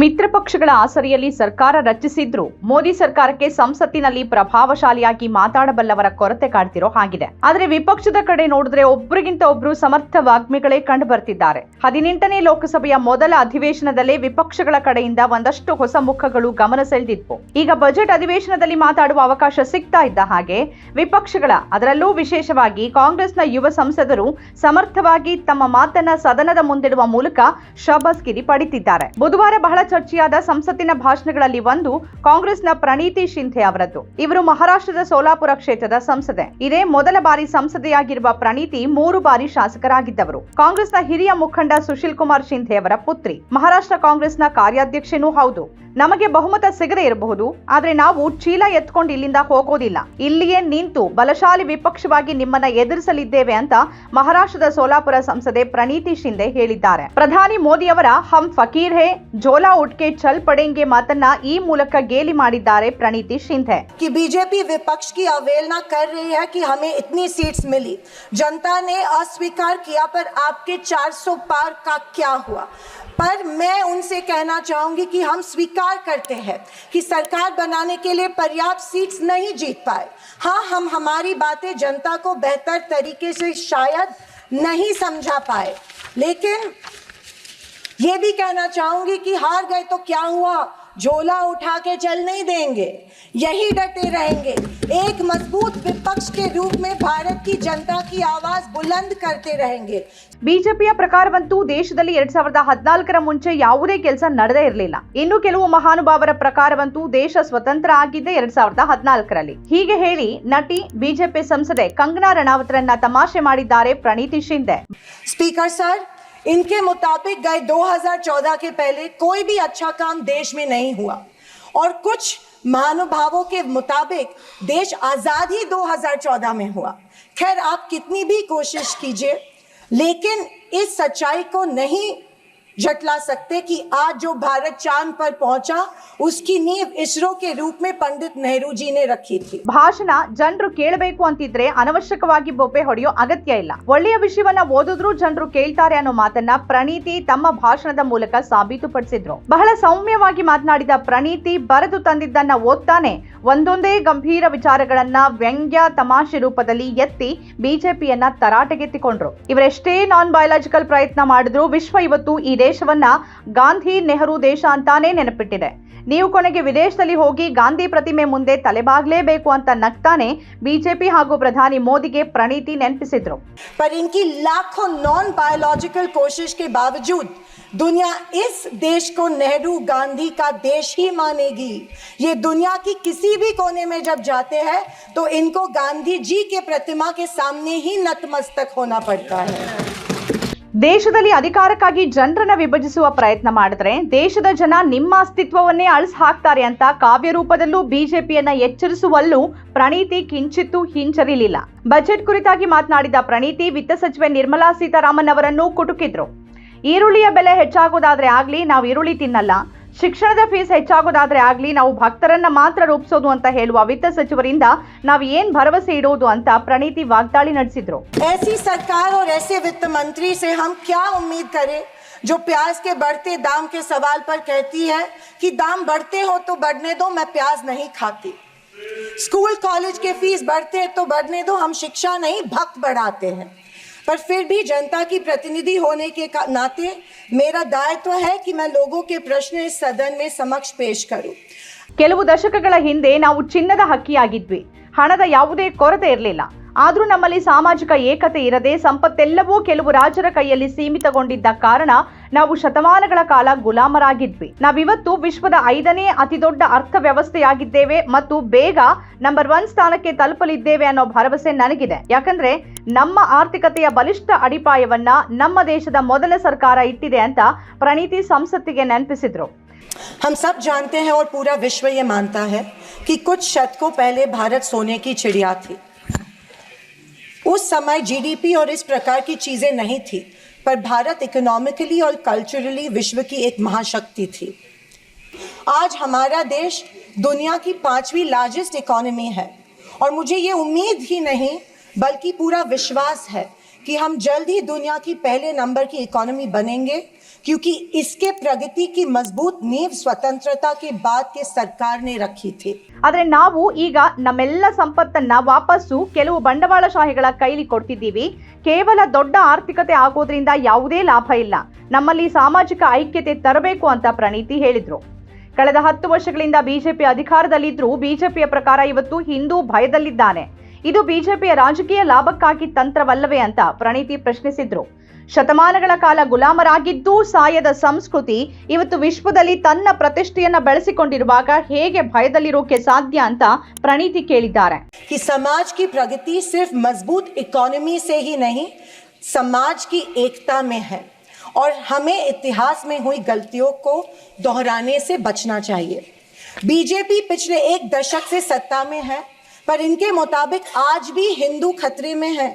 ಮಿತ್ರ ಪಕ್ಷಗಳ ಆಸರೆಯಲ್ಲಿ ಸರ್ಕಾರ ರಚಿಸಿದ್ರು. ಮೋದಿ ಸರ್ಕಾರಕ್ಕೆ ಸಂಸತ್ತಿನಲ್ಲಿ ಪ್ರಭಾವಶಾಲಿಯಾಗಿ ಮಾತಾಡಬಲ್ಲವರ ಕೊರತೆ ಕಾಡ್ತಿರೋ ಹಾಗಿದೆ. ಆದ್ರೆ ವಿಪಕ್ಷದ ಕಡೆ ನೋಡಿದ್ರೆ ಒಬ್ರಿಗಿಂತ ಒಬ್ರು ಸಮರ್ಥ ವಾಗ್ಮಿಗಳೇ ಕಂಡು ಬರ್ತಿದ್ದಾರೆ ಹದಿನೆಂಟನೇ ಲೋಕಸಭೆಯ ಮೊದಲ ಅಧಿವೇಶನದಲ್ಲೇ ವಿಪಕ್ಷಗಳ ಕಡೆಯಿಂದ ಒಂದಷ್ಟು ಹೊಸ ಮುಖಗಳು ಗಮನ ಸೆಳೆದಿದ್ವು. ಈಗ ಬಜೆಟ್ ಅಧಿವೇಶನದಲ್ಲಿ ಮಾತಾಡುವ ಅವಕಾಶ ಸಿಗ್ತಾ ಇದ್ದ ಹಾಗೆ ವಿಪಕ್ಷಗಳ, ಅದರಲ್ಲೂ ವಿಶೇಷವಾಗಿ ಕಾಂಗ್ರೆಸ್ನ ಯುವ ಸಂಸದರು ಸಮರ್ಥವಾಗಿ ತಮ್ಮ ಮಾತನ್ನ ಸದನದ ಮುಂದಿಡುವ ಮೂಲಕ ಶಬಸ್ಗಿರಿ ಪಡಿತಿದ್ದಾರೆ. ಬುಧವಾರ ಬಹಳ ಚರ್ಚೆಯಾದ ಸಂಸತ್ತಿನ ಭಾಷಣಗಳಲ್ಲಿ ಒಂದು, ಕಾಂಗ್ರೆಸ್ನ ಪ್ರಣೀತಿ ಶಿಂಧೆ ಅವರದ್ದು. ಇವರು ಮಹಾರಾಷ್ಟ್ರದ ಸೋಲಾಪುರ ಕ್ಷೇತ್ರದ ಸಂಸದೆ. ಇದೇ ಮೊದಲ ಬಾರಿ ಸಂಸದೆಯಾಗಿರುವ ಪ್ರಣೀತಿ ಮೂರು ಬಾರಿ ಶಾಸಕರಾಗಿದ್ದವರು. ಕಾಂಗ್ರೆಸ್ನ ಹಿರಿಯ ಮುಖಂಡ ಸುಶೀಲ್ ಕುಮಾರ್ ಶಿಂಧೆ ಅವರ ಪುತ್ರಿ. ಮಹಾರಾಷ್ಟ್ರ ಕಾಂಗ್ರೆಸ್ನ ಕಾರ್ಯಾಧ್ಯಕ್ಷನೂ ಹೌದು. ನಮಗೆ ಬಹುಮತ ಸಿಗದೇ ಇರಬಹುದು, ಆದ್ರೆ ನಾವು ಚೀಲ ಎತ್ಕೊಂಡು ಇಲ್ಲಿಂದ ಹೋಗೋದಿಲ್ಲ. ಇಲ್ಲಿಯೇ ನಿಂತು ಬಲಶಾಲಿ ವಿಪಕ್ಷವಾಗಿ ನಿಮ್ಮನ್ನ ಎದುರಿಸಲಿದ್ದೇವೆ ಅಂತ ಮಹಾರಾಷ್ಟ್ರದ ಸೋಲಾಪುರ ಸಂಸದೆ ಪ್ರಣೀತಿ ಶಿಂದೆ ಹೇಳಿದ್ದಾರೆ. ಪ್ರಧಾನಿ ಮೋದಿ ಅವರ ಹಮ್ ಫಕೀರ್ ಹೇ, ಜೋಲಾ ಉಟ್ಕೆ ಚಲ್ ಪಡೆಂಗೆ ಮಾತನ್ನ ಈ ಮೂಲಕ ಗೇಲಿ ಮಾಡಿದ್ದಾರೆ ಪ್ರಣೀತಿ ಶಿಂಧೆ कि बीजेपी विपक्ष की अवहेलना कर रही है कि हमें इतनी सीट्स मिली जनता ने अस्वीकार किया पर आपके 400 पार का क्या हुआ पर मैं उनसे कहना चाहूंगी कि हम स्वीकार करते हैं कि सरकार बनाने के लिए पर्याप्त सीट्स नहीं जीत पाए हाँ हम हमारी बातें जनता को बेहतर तरीके से शायद नहीं समझा पाए लेकिन ये भी कहना चाहूंगी कि हार गए तो क्या हुआ झोला उठा के चल नहीं देंगे यही डटे रहेंगे एक मजबूत विपक्ष के रूप में भारत की जनता की आवाज बुलंद करते रहेंगे ಬಿಜೆಪಿಯ ಪ್ರಕಾರವಂತೂ ದೇಶದಲ್ಲಿ ಎರಡ್ ಸಾವಿರದ ಹದಿನಾಲ್ಕರ ಮುಂಚೆ ಯಾವುದೇ ಕೆಲಸ ನಡೆದೇ ಇರಲಿಲ್ಲ ಇನ್ನು ಕೆಲವು ಮಹಾನುಭಾವರ ಪ್ರಕಾರವಂತೂ ದೇಶ ಸ್ವತಂತ್ರ ಆಗಿದ್ದೇ ಎರಡ್ ಸಾವಿರದ ಹದಿನಾಲ್ಕರಲ್ಲಿ ಹೀಗೆ ಹೇಳಿ ನಟಿ ಬಿಜೆಪಿ ಸಂಸದೆ ಕಂಗನಾ ರಣಾವತ್ರನ್ನ ತಮಾಷೆ ಮಾಡಿದ್ದಾರೆ ಪ್ರಣೀತಿ ಶಿಂದೆ स्पीकर सर इनके मुताबिक गए 2014 के पहले कोई भी अच्छा काम देश में नहीं हुआ। और कुछ महानुभावों के मुताबिक देश आज़ाद ही 2014 में हुआ। खैर, आप कितनी भी कोशिश कीजिए, लेकिन इस सच्चाई को नहीं जटला सकते कि आज जो भारत चांद पर पहुंचा उसकी नींव इसरो के रूप में पंडित नेहरू जी ने रखी थी ಭಾಷಣ ಜನರು ಕೇಳಬೇಕು ಅಂತಿದ್ರೆ ಅನವಶ್ಯಕವಾಗಿ ಬೊಬ್ಬೆ ಹೊಡೆಯೋ ಅಗತ್ಯ ಇಲ್ಲ ಒಳ್ಳೆಯ ವಿಷಯವನ್ನ ಓದಿದ್ರೂ ಜನರು ಕೇಳ್ತಾರೆ ಅನ್ನೋ ಮಾತನ್ನ ಪ್ರಣೀತಿ ತಮ್ಮ ಭಾಷಣದ ಮೂಲಕ ಸಾಬೀತುಪಡಿಸಿದ್ರು ಬಹಳ ಸೌಮ್ಯವಾಗಿ ಮಾತನಾಡಿದ ಪ್ರಣೀತಿ ಬರೆದು ತಂದಿದ್ದನ್ನ ಓದ್ತಾನೆ ಒಂದೊಂದೇ ಗಂಭೀರ ವಿಚಾರಗಳನ್ನ ವ್ಯಂಗ್ಯ ತಮಾಷೆ ರೂಪದಲ್ಲಿ ಎತ್ತಿ ಬಿಜೆಪಿಯನ್ನ ತರಾಟೆಗೆತ್ತಿಕೊಂಡ್ರು ಇವರೆಷ್ಟೇ ನಾನ್ ಬಯೋಲಾಜಿಕಲ್ ಪ್ರಯತ್ನ ಮಾಡಿದ್ರು ವಿಶ್ವ ಇವತ್ತು ಈ ದೇಶವನ್ನ ಗಾಂಧಿ ನೆಹರು ದೇಶ ಅಂತಾನೇ ನೆನಪಿಟ್ಟಿದೆ ನೀವು ಕೊನೆಗೆ ವಿದೇಶದಲ್ಲಿ ಹೋಗಿ ಗಾಂಧಿ ಪ್ರತಿಮೆ ಮುಂದೆ ತಲೆಬಾಗ್ಲೇಬೇಕು ಅಂತ ನಗ್ತಾನೆ ಬಿಜೆಪಿ ಹಾಗೂ ಪ್ರಧಾನಿ ಮೋದಿಗೆ ಪ್ರಣೀತಿ ನೆನಪಿಸಿದ್ರು पर इनकी लाखों नॉन बायोलॉजिकल कोशिश के बावजूद दुनिया इस देश को नेहरू गांधी का देश ही मानेगी ये दुनिया की किसी भी कोने में जब जाते हैं तो इनको गांधी जी के प्रतिमा के सामने ही नतमस्तक होना पड़ता है ದೇಶದಲ್ಲಿ ಅಧಿಕಾರಕ್ಕಾಗಿ ಜನರನ್ನ ವಿಭಜಿಸುವ ಪ್ರಯತ್ನ ಮಾಡಿದ್ರೆ ದೇಶದ ಜನ ನಿಮ್ಮ ಅಸ್ತಿತ್ವವನ್ನೇ ಅಳಿಸ್ ಹಾಕ್ತಾರೆ ಅಂತ ಕಾವ್ಯ ರೂಪದಲ್ಲೂ ಬಿಜೆಪಿಯನ್ನ ಎಚ್ಚರಿಸುವಲ್ಲೂ ಪ್ರಣೀತಿ ಕಿಂಚಿತ್ತು ಹಿಂಜರಿಲಿಲ್ಲ. ಬಜೆಟ್ ಕುರಿತಾಗಿ ಮಾತನಾಡಿದ ಪ್ರಣೀತಿ, ವಿತ್ತ ಸಚಿವೆ ನಿರ್ಮಲಾ ಸೀತಾರಾಮನ್ ಅವರನ್ನು ಕುಟುಕಿದ್ರು. ಈರುಳ್ಳಿಯ ಬೆಲೆ ಹೆಚ್ಚಾಗೋದಾದ್ರೆ ಆಗ್ಲಿ, ನಾವು ಈರುಳ್ಳಿ ತಿನ್ನಲ್ಲ. ಶಿಕ್ಷಣದ ಫೀಸ್ ಹೆಚ್ಚಾಗೋದಾದ್ರೆ ಆಗ್ಲಿ ನಾವು ಭಕ್ತರನ್ನ ಮಾತ್ರ ರೂಪಿಸೋದು ಅಂತ ಹೇಳುವ ವಿತ್ತ ಸಚಿವರಿಂದ ನಾವು ಏನ್ ಭರವಸೆ ಇಡೋದು ಅಂತ ಪ್ರಣೀತಿ ವಾಗ್ದಾಳಿ ನಡೆಸಿದ್ರು ऐसी सरकार और ऐसे वित्त मंत्री से हम क्या उम्मीद करें जो प्याज के बढ़ते दाम के सवाल पर कहती है कि दाम बढ़ते हो तो बढ़ने दो मैं प्याज नहीं खाती स्कूल कॉलेज के फीस बढ़ते हैं तो बढ़ने दो हम शिक्षा नहीं भक्त बढ़ाते हैं पर फिर भी जनता की प्रतिनिधि होने के का- नाते मेरा दायित्व है कि मैं लोगों के प्रश्न इस सदन में समक्ष पेश करूं ಕೆಲವು ದಶಕಗಳ ಹಿಂದೆ ನಾವು ಚಿನ್ನದ ಹಕ್ಕಿಯಾಗಿದ್ವಿ ಹಣದ ಯಾವುದೇ ಕೊರತೆ ಇರಲಿಲ್ಲ ಆದ್ರೂ ನಮ್ಮಲ್ಲಿ ಸಾಮಾಜಿಕ ಏಕತೆ ಇರದೆ ಸಂಪತ್ತೆಲ್ಲವೂ ಕೆಲವು ರಾಜರ ಕೈಯಲ್ಲಿ ಸೀಮಿತಗೊಂಡಿದ್ದ ಕಾರಣ ನಾವು ಶತಮಾನಗಳ ಕಾಲ ಗುಲಾಮರಾಗಿದ್ವಿ ನಾವಿವತ್ತು ವಿಶ್ವದ ಐದನೇ ಅತಿದೊಡ್ಡ ಅರ್ಥವ್ಯವಸ್ಥೆಯಾಗಿದ್ದೇವೆ ಮತ್ತು ಬೇಗ ನಂಬರ್ ಒನ್ ಸ್ಥಾನಕ್ಕೆ ತಲುಪಲಿದ್ದೇವೆ ಅನ್ನೋ ಭರವಸೆ ನನಗಿದೆ ಯಾಕಂದ್ರೆ ನಮ್ಮ ಆರ್ಥಿಕತೆಯ ಬಲಿಷ್ಠ ಅಡಿಪಾಯವನ್ನ ನಮ್ಮ ದೇಶದ ಮೊದಲ ಸರ್ಕಾರ ಇಟ್ಟಿದೆ ಅಂತ ಪ್ರಣೀತಿ ಸಂಸತ್ತಿಗೆ ನೆನಪಿಸಿದ್ರು हम सब जानते हैं और पूरा विश्व ये मानता है कि कुछ शतकों पहले भारत सोने की चिड़िया थी उस समय जीडीपी और इस प्रकार की चीज़ें नहीं थी, पर भारत इकोनॉमिकली और कल्चरली विश्व की एक महाशक्ति थी। आज हमारा देश दुनिया की पांचवी लार्जेस्ट इकोनॉमी है, और मुझे ये उम्मीद ही नहीं, बल्कि पूरा विश्वास है कि हम जल्द ही दुनिया की पहले नंबर की इकोनॉमी बनेंगे क्योंकि इसके प्रगति की मजबूत नींव स्वतंत्रता के बाद के सरकार ने रखी थी ಆದ್ರೆ ನಾವು ಈಗ ನಮ್ಮೆಲ್ಲ ಸಂಪತ್ತನ್ನ ವಾಪಸ್ಸು ಕೆಲವು ಬಂಡವಾಳಶಾಹಿಗಳ ಕೈಲಿ ಕೊಡ್ತಿದ್ದೀವಿ ಕೇವಲ ದೊಡ್ಡ ಆರ್ಥಿಕತೆ ಆಗೋದ್ರಿಂದ ಯಾವುದೇ ಲಾಭ ಇಲ್ಲ ನಮ್ಮಲ್ಲಿ ಸಾಮಾಜಿಕ ಐಕ್ಯತೆ ತರಬೇಕು ಅಂತ ಪ್ರಣೀತಿ ಹೇಳಿದ್ರು ಕಳೆದ ಹತ್ತು ವರ್ಷಗಳಿಂದ ಬಿಜೆಪಿ ಅಧಿಕಾರದಲ್ಲಿದ್ರೂ ಬಿಜೆಪಿಯ ಪ್ರಕಾರ ಇವತ್ತು ಹಿಂದೂ ಭಯದಲ್ಲಿದ್ದಾನೆ ಇದು ಬಿಜೆಪಿಯ ರಾಜಕೀಯ ಲಾಭಕ್ಕಾಗಿ ತಂತ್ರವಲ್ಲವೇ ಅಂತ ಪ್ರಣೀತಿ ಪ್ರಶ್ನಿಸಿದ್ರು ಶತಮಾನಗಳ ಕಾಲ ಗುಲಾಮರಾಗಿದ್ದೂ ಸಾಯದ ಸಂಸ್ಕೃತಿ ಇವತ್ತು ವಿಶ್ವದಲ್ಲಿ ತನ್ನ ಪ್ರತಿಷ್ಠೆಯನ್ನ ಬೆಳೆಸಿಕೊಂಡಿರುವಾಗ ಹೇಗೆ ಭಯದಲ್ಲಿರೋಕೆ ಸಾಧ್ಯ ಅಂತ ಪ್ರಣೀತಿ ಕೇಳಿದ್ದಾರೆ कि समाज की प्रगति सिर्फ मजबूत इकोनॉमी से ही नहीं समाज की एकता में है और हमें इतिहास में हुई गलतियों को दोहराने से बचना चाहिए बीजेपी पिछले एक दशक से सत्ता में है पर इनके मुताबिक आज भी हिंदू खतरे में है।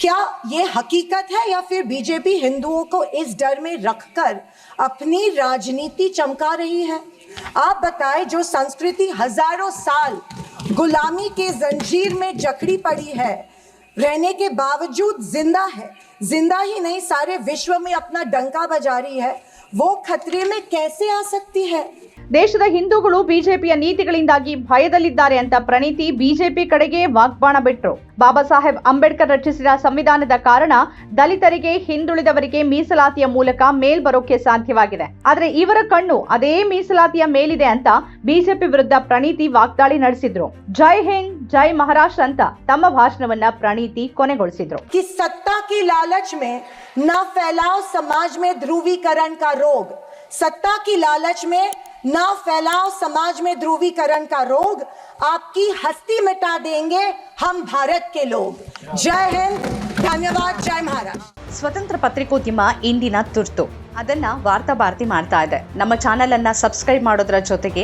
क्या ये हकीकत है या फिर बीजेपी हिंदुओं को इस डर में रखकर अपनी राजनीति चमका रही है? आप बताएँ, जो संस्कृति हज़ारों साल गुलामी के जंजीर में जकड़ी पड़ी है, रहने के बावजूद ज़िंदा है, ज़िंदा ही नहीं, सारे विश्व में अपना डंका बजा रही है, वो खतरे में कैसे आ सकती है? ದೇಶದ ಹಿಂದೂಗಳು ಬಿಜೆಪಿಯ ನೀತಿಗಳಿಂದಾಗಿ ಭಯದಲ್ಲಿದ್ದಾರೆ ಅಂತ ಪ್ರಣೀತಿ ಬಿಜೆಪಿ ಕಡೆಗೆ ವಾಗ್ಬಾಣ ಬಿಟ್ರು ಬಾಬಾ ಸಾಹೇಬ್ ಅಂಬೇಡ್ಕರ್ ರಚಿಸಿದ ಸಂವಿಧಾನದ ಕಾರಣ ದಲಿತರಿಗೆ ಹಿಂದುಳಿದವರಿಗೆ ಮೀಸಲಾತಿಯ ಮೂಲಕ ಮೇಲ್ ಬರೋಕೆ ಸಾಧ್ಯವಾಗಿದೆ ಆದ್ರೆ ಇವರ ಕಣ್ಣು ಅದೇ ಮೀಸಲಾತಿಯ ಮೇಲಿದೆ ಅಂತ ಬಿಜೆಪಿ ವಿರುದ್ಧ ಪ್ರಣೀತಿ ವಾಗ್ದಾಳಿ ನಡೆಸಿದ್ರು ಜೈ ಹಿಂದ್ ಜೈ ಮಹಾರಾಷ್ಟ್ರ ಅಂತ ತಮ್ಮ ಭಾಷಣವನ್ನ ಪ್ರಣೀತಿ ಕೊನೆಗೊಳಿಸಿದ್ರು कि सत्ता की लालच में न फैलाओ समाज में ध्रुवीकरण का रोग सत्ता की लालच में न फैलाओ समाज में ध्रुवीकरण का रोग आपकी हस्ती मिटा देंगे हम भारत के लोग जय हिंद धन्यवाद जय महाराष्ट्र ಸ್ವತಂತ್ರ ಪತ್ರಿಕೋದ್ಯಮ ಇಂದಿನ ತುರ್ತು ಅದನ್ನ ವಾರ್ತಾ ಭಾರತಿ ಮಾಡ್ತಾ ಇದೆ ನಮ್ಮ ಚಾನೆಲ್ ಅನ್ನ ಸಬ್ಸ್ಕ್ರೈಬ್ ಮಾಡೋದ್ರ ಜೊತೆಗೆ